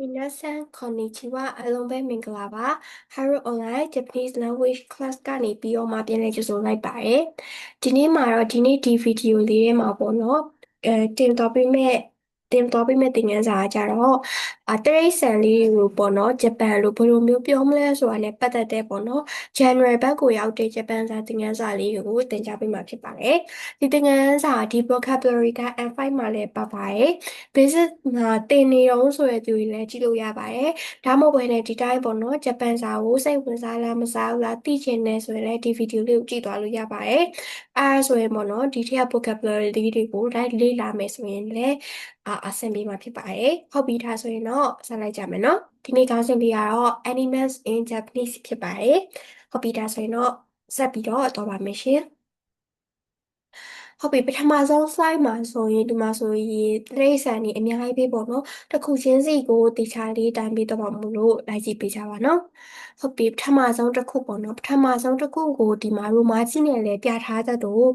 Minasan konnichiwa အားလုံးပဲမင်္ဂလာပါ Haro Online Japanese Language Class ကနေပြီးတော့မှပြန်လည်ကြိုဆိုလိုက်ပါတယ်ဒီနေ့မှာတော့ဒီနေ့ဒီဗီဒီယိုလေးထဲမှာပေါ့နော်အဲတင်တော်ပေးမဲ့တင်တော်ပေးမဲ့သင်ခန်းစာကကြတော့ အတရိတ်ဆန်လေးတွေကိုပေါ့နော်ဂျပန်လိုဘယ်လိုမျိုးပြောမလဲဆိုတာနဲ့ပတ်သက်တဲ့ပေါ့နော် January ဘက်ကိုရောက်တဲ့ဂျပန်စာသင်ခန်းစာလေးကိုသင်ကြားပေးမှာဖြစ်ပါတယ်။ဒီသင်ခန်းစာဒီ vocabulary က N5 မှာလည်းပါပါတယ်။ basic မှာသင်နေတော့ဆိုရတဲ့သူတွေလည်းကြည့်လို့ရပါတယ်။ဒါမှမဟုတ်ဘဲနဲ့ဒီတိုင်းပေါ့နော်ဂျပန်စာကိုစိတ်ဝင်စားလားမစားဘူးလားသိချင်တယ်ဆိုရင်လည်းဒီဗီဒီယိုလေးကိုကြည့်သွားလို့ရပါတယ်။အဲဒါဆိုရင်ပေါ့နော်ဒီထက် vocabulary လေးတွေကိုတိုင်းလေ့လာမယ်ဆိုရင်လည်းအာအဆင်ပြေမှာဖြစ်ပါတယ်။ဟုတ်ပြီဒါဆိုရင်တော့ဆက်လိုက်ကြမယ်နော်။ဒီနေ့ခေါင်းစဉ်လေးကတော့ animals in Japanese ဖြစ်ပါတယ်။ဟုတ်ပြီဒါဆိုရင်တော့ဆက်ပြီးတော့တော့ပါမယ်ရှင်။ဟုတ်ပြီပထမဆုံး slide မှာဆိုရင်ဒီမှာဆိုရင်တိရစ္ဆာန်တွေအများကြီးပဲပေါ့နော်တစ်ခုချင်းစီကိုတေချာလေးတိုင်းပေးတော့ပါမို့လို့လိုက်ကြည့်ပေးကြပါနော်ဟုတ်ပြီပထမဆုံးတစ်ခုပေါ့နော်ပထမဆုံးတစ်ခုကိုဒီမှာရိုမာကြီးနဲ့လည်းပြထားတတ်တော့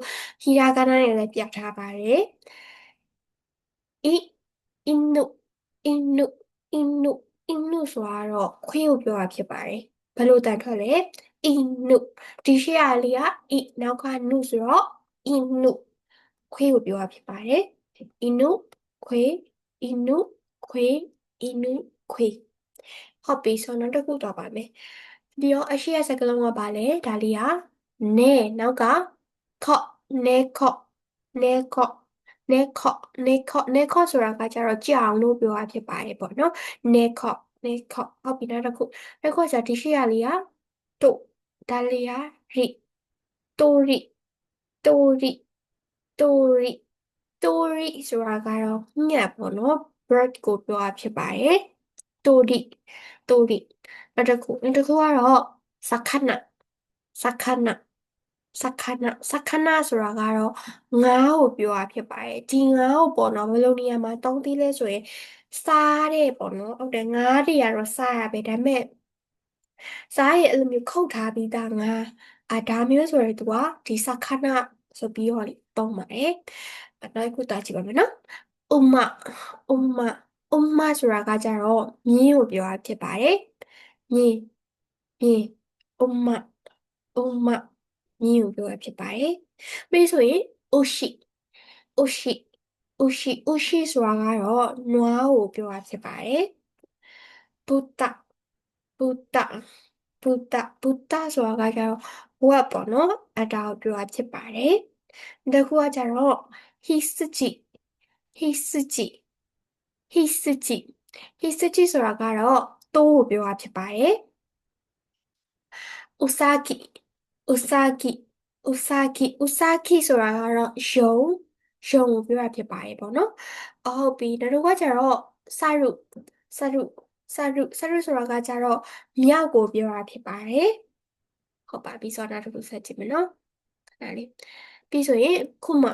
ဟီရာဂါနာနဲ့လည်းပြထားပါတယ်အီအင်းနုအင်းနု အင်းနုအင်းနုဆိုတာတော့ခွေးကိုပြောတာဖြစ်ပါတယ်ဘယ်လိုတန်ထွက်လဲအင်းနုဒီရှေ့ကလေးကအီနောက်ကနုဆိုတော့အင်းနုခွေးကိုပြောတာဖြစ်ပါတယ်အင်းနုခွေးအင်းနုခွေးအင်းနုခွေးဟုတ်ပြီဆိုတော့နောက်တစ်ခုတော့ပါမယ်ပြီးတော့အရှိရစကလုံးကပါလဲဒါလေးကနဲနောက်ကခော့နဲခော့နဲခော့ နဲခော့နဲခော့နဲခော့ဆိုတာကကြတော့ကြအောင်လို့ပြောတာဖြစ်ပါတယ်ပေါ့နော်နဲခော့နဲခော့ဟုတ်ပြီနောက်တစ်ခုနောက်တစ်ခုကျဒီရှိရလေးကတို့ဒါလေးကရိတိုရိတိုရိတိုရိတိုရိဆိုတာကတော့ညက်ပေါ့နော် bird ကိုပြောတာဖြစ်ပါတယ်တိုရိတိုရိနောက်တစ်ခုနောက်တစ်ခုကတော့စခဏစခဏ စခဏစခဏဆိုတာကတော့ငါးကိုပြောတာဖြစ်ပါတယ်ဒီငါးကိုပေါ့နော်ဘယ်လိုနေရာမှာတောင်းသေးလဲဆိုရင်စားတဲ့ပေါ့နော်ဟုတ်တယ်ငါးတွေကတော့စားရပဲဒါပေမဲ့စားရဲ့အဲ့လိုမျိုးခုတ်ထားပြီးသားငါးအာဒါမျိုးဆိုရင်သူကဒီစခဏဆိုပြီးတော့တုံးပါတယ်နောက်တစ်ခုတာကြည့်ပါမယ်နော်ဥမဥမဥမဆိုတာကကြတော့မြင်းကိုပြောတာဖြစ်ပါတယ်မြင်းမြင်းဥမဥမ မြင်းကိုပြောတာဖြစ်ပါတယ်။ပြီးဆိုရင် oshi oshi oshi oshi ဆိုတာကတော့နွားကိုပြောတာဖြစ်ပါတယ်။ buddha buddha buddha buddha ဆိုတာကကျတော့ဝတ်ပေါ့နော်အတားကိုပြောတာဖြစ်ပါတယ်။ဒီခုကကျတော့ hisuji hisuji hisuji hisuji ဆိုတာကတော့တိုးကိုပြောတာဖြစ်ပါတယ်။ Usagi ဥစာကိဥစာကိဥစာကိဥစာကိဆိုတာကတော့ယုံယုံကိုပြောတာဖြစ်ပါတယ်ပေါ့နော်အဟုတ်ပြီနောက်တစ်ခုကကြတော့စရုစရုစရုစရုဆိုတာကကြတော့မြောက်ကိုပြောတာဖြစ်ပါတယ်ဟုတ်ပါပြီဆိုတော့နောက်တစ်ခုဆက်ကြည့်မယ်နော်ခဏလေးပြီးဆိုရင်ခုမ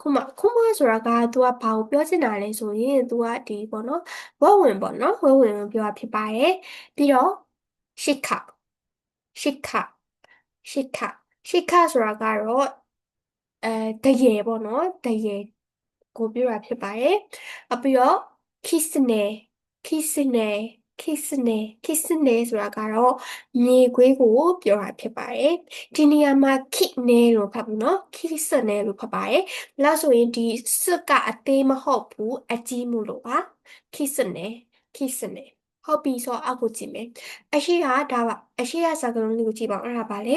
ခုမခုမဆိုတာက तू ကဘာကိုပြောချင်တာလဲဆိုရင် तू ကဒီပေါ့နော်ဝက်ဝင်ပေါ့နော်ဝက်ဝင်ကိုပြောတာဖြစ်ပါတယ်ပြီးတော့ရှစ်ခရှစ်ခ ရှိခရှိခဆိုတာကတော့အဲတရေပေါ့နော်တရေကိုပြောတာဖြစ်ပါတယ်အပြီးတော့ kisne kisne kisne kisne ဆိုတာကတော့မြေခွေးကိုပြောတာဖြစ်ပါတယ်ဒီနေရာမှာ kisne လို့ဖတ်ဘူးနော် kisne လို့ဖတ်ပါတယ်လောက်ဆိုရင်ဒီစွတ်ကအသေးမဟုတ်ဘူးအကြီးမှုလို့ပါ kisne kisne ဟုတ်ပြီဆိုတော့အောက်ကိုကြည့်မယ်အရှိကဒါပါအရှိကစကားလုံးလေးကိုကြည့်ပါအောင်အဲ့ဒါပါလေ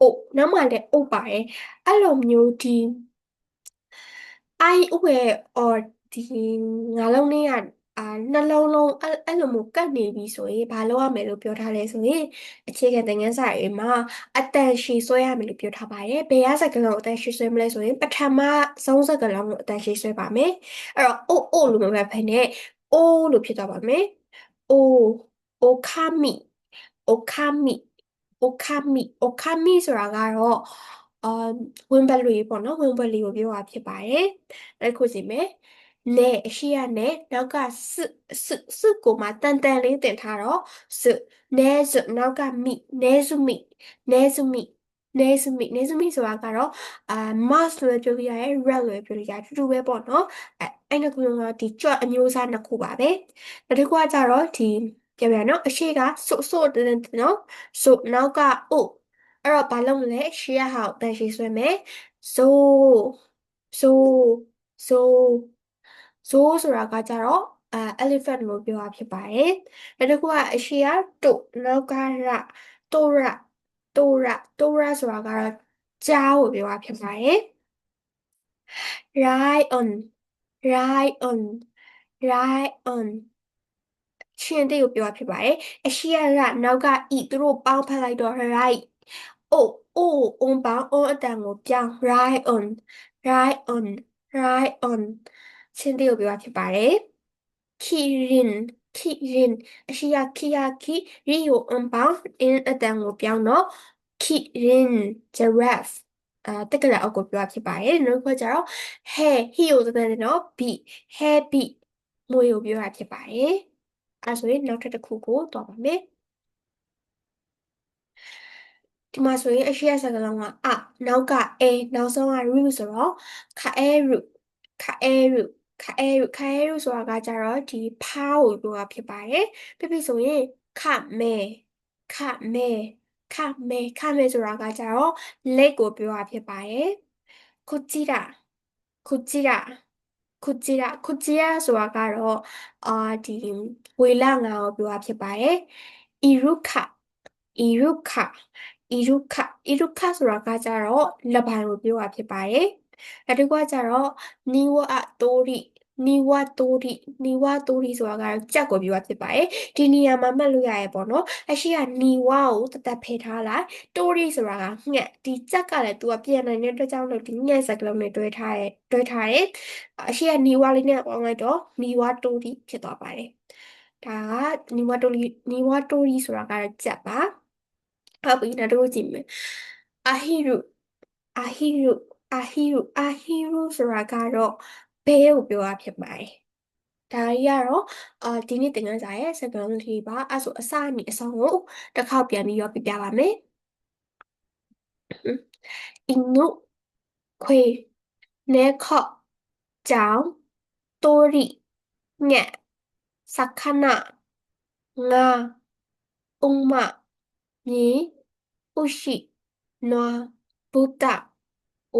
အိုနောက်မှလည်းအိုပါတယ်အဲ့လိုမျိုးဒီ I ဥပဲ or ဒီငါးလုံးလေးကအာနှလုံးလုံးအဲ့အဲ့လိုမျိုးကတ်နေပြီဆိုရင်ဘာလုပ်ရမယ်လို့ပြောထားလဲဆိုရင်အခြေခံသင်ခန်းစာတွေမှာအတန်ရှည်ဆွဲရမယ်လို့ပြောထားပါတယ်ဘယ်ရစကလုံးအတန်ရှည်ဆွဲမလဲဆိုရင်ပထမဆုံးစကလုံးကိုအတန်ရှည်ဆွဲပါမယ်အဲ့တော့အိုအိုလို့မပဲဖယ်နဲ့အိုလို့ဖြစ်သွားပါမယ်အိုအိုခါမီအိုခါမီ အိုခါမီအိုခါမီဆိုတာကတော့အာဝင်ဘက်လေးပေါ့နော်ဝင်ဘက်လေးကိုပြောတာဖြစ်ပါတယ်အဲ့ခုစီမယ်နဲ့အရှိရနဲ့နောက်ကစစစကိုမှတန်တန်လေးတင်ထားတော့စနဲစနောက်ကမိနဲစုမိနဲစုမိနေဇမီနေဇမီဆိုတာကတော့အာ mask လို့ပြောလို့ရတယ် red လို့ပြောလို့ရတယ်တူတူပဲပေါ့နော်အဲအဲ့နှစ်ခုလုံးကဒီကြွအမျိုးအစားနှစ်ခုပါပဲနောက်တစ်ခုကကြတော့ဒီ ပြောပြရနော်အရှိကဆိုဆိုတန်းနော်ဆိုနောက်ကအိုအဲ့တော့ဘာလုပ်မလဲရှေ့ရဟာတန်ရှည်ဆွဲမယ်ဆိုဆိုဆိုဆိုဆိုတာကကြတော့အဲ elephant လို့ပြောတာဖြစ်ပါတယ်နောက်တစ်ခုကအရှိကတုနောက်ကရတိုရတိုရတိုရဆိုတာကတော့ကြားကိုပြောတာဖြစ်ပါတယ် lion lion lion ရှင်တဲ့ကိုပြောတာဖြစ်ပါတယ်အရှိရကနောက်က e သူတို့ပေါင်းဖက်လိုက်တော့ right အိုအို on ပေါင်း on အတန်ကိုပြောင်း right on right on right on ရှင်တဲ့ကိုပြောတာဖြစ်ပါတယ် kirin kirin အရှိရ kia ki ရီကို on ပေါင်း in အတန်ကိုပြောင်းတော့ kirin giraffe အာတက်ကလာအောက်ကိုပြောဖြစ်ပါတယ်နောက်တစ်ခုကျတော့ hair ဟီကိုသက်သက်နော် beat hair beat မွေကိုပြောတာဖြစ်ပါတယ် အဲဆိုရင်နောက်ထပ်တစ်ခုကိုတွားပါမယ်ဒီမှာဆိုရင်အရှိရစကားလုံးကအနောက်က a နောက်ဆုံးက root ဆိုတော့ခအဲ root ခအဲ root ခအဲ root ခအဲ root ဆိုတာကကြတော့ဒီဖားကိုပြောတာဖြစ်ပါတယ်ပြပြဆိုရင်ခမဲခမဲခမဲခမဲဆိုတာကကြတော့ leg ကိုပြောတာဖြစ်ပါတယ်こちらこちら ခုချီရာခုချီရာဆိုတာကတော့အာဒီဝေလငါကိုပြောတာဖြစ်ပါတယ်။အီရုခအီရုခအီရုခအီရုခဆိုတာကကြတော့လပိုင်ကိုပြောတာဖြစ်ပါတယ်။နောက်တစ်ခုကကြတော့နီဝအတိုရီ နီဝတိုရီနီဝတိုရီဆိုတာကတော့ကြက်ကိုပြောတာဖြစ်ပါတယ်။ဒီနေရာမှာမှတ်လို့ရရဲ့ပေါ့နော်။အရှိကနီဝကိုတသက်ဖယ်ထားလိုက်တိုရီဆိုတာကငှက်ဒီကြက်ကလည်း तू ကပြန်နိုင်တဲ့အတွက်ကြောင့်လို့ဒီငှက်စကလုံးနဲ့တွဲထားရဲ့တွဲထားတယ်။အရှိကနီဝလေးနဲ့ပေါင်းလိုက်တော့နီဝတိုရီဖြစ်သွားပါတယ်။ဒါကနီဝတိုရီနီဝတိုရီဆိုတာကတော့ကြက်ပါ။ဟုတ်ပြီနောက်တစ်ခုကြည့်မယ်။အာဟီရုအာဟီရုအာဟီရုအာဟီရုဆိုတာကတော့ ဘဲကိုပြောတာဖြစ်ပါတယ်။ဒါကြီးကတော့အာဒီနေ့သင်ခန်းစာရဲ့ second လေးပါအဲ့ဆိုအစအနီအဆုံးကိုတစ်ခေါက်ပြန်ပြီးရောပြပြပါမယ်။အင်းနုခွေနဲခော့ကြောင်တိုရီညက်စခနာငါဥမမြေဥရှိနွာဘုဒ္ဓ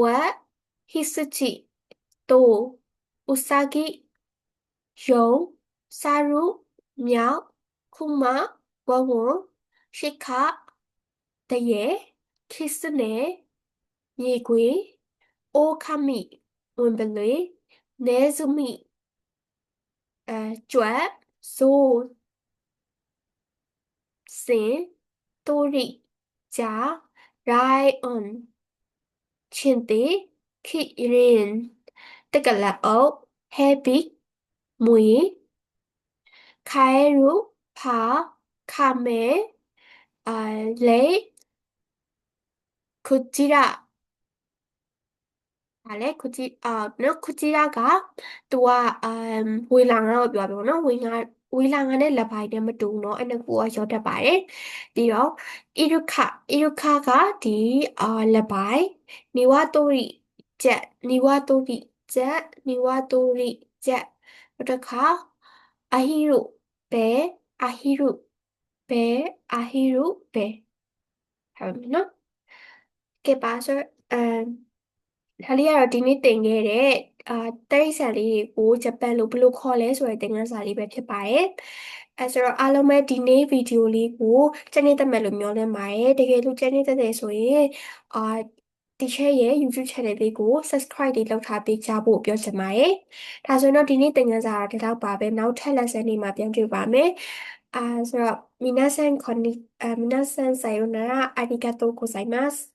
ဝက်ဟိစချိတိုဥစာဂိယုံစာရုမြောက်ခုမဝဝရှိခတ ရေခိစနေမြေခွေအိုခမိဝင်ပလေနဲစုမိအဲကျွတ်ဆိုးစင် တက်ကလက်အုပ် happy မွေခိုင်ရူဖာခမဲအလေခုကြည့်ရဒါလေခုကြည့်အာနော်ခုကြည့်ရကသူကအမ်ဝေလာငါတော့ပြောပြပါနော်ဝေငါဝေလာငါနဲ့လက်ပိုင်နဲ့မတူနော်အဲ့နှစ်ခုကရောတတ်ပါတယ်ပြီးတော့ဣရုခဣရုခကဒီအာလက်ပိုင်နေဝတိုရိကျက်နေဝတိုရိ ဂျက်နေဝတိုရီဂျက်နောက်တစ်ခါအဟီရုဘဲအဟီရုဘဲအဟီရုဘဲဟုတ်ပြီနော်ကဲပါဆိုအမ်ဒါလေးကတော့ဒီနေ့သင်ခဲ့တဲ့အာတိရစ္ဆာန်လေးကိုဂျပန်လိုဘယ်လိုခေါ်လဲဆိုတဲ့သင်ခန်းစာလေးပဲဖြစ်ပါတယ်အဲဆိုတော့အားလုံးပဲဒီနေ့ဗီဒီယိုလေးကိုကျန်နေတတ်မယ်လို့မျှော်လင့်ပါတယ်တကယ်လို့ကျန်နေတတ်တယ်ဆိုရင်အာ teacher ရဲ့ YouTube channel လေးကို subscribe တွေလုပ်ထားပေးကြဖို့ပြောချင်ပါတယ်။ဒါဆိုရင်တော့ဒီနေ့သင်ခန်းစာတစ်လောက်ပါပဲ။နောက်ထပ် lesson တွေမှာပြန်တွေ့ပါမယ်။အာဆိုတော့ minasan konnichiwa minasan sayonara arigatou gozaimasu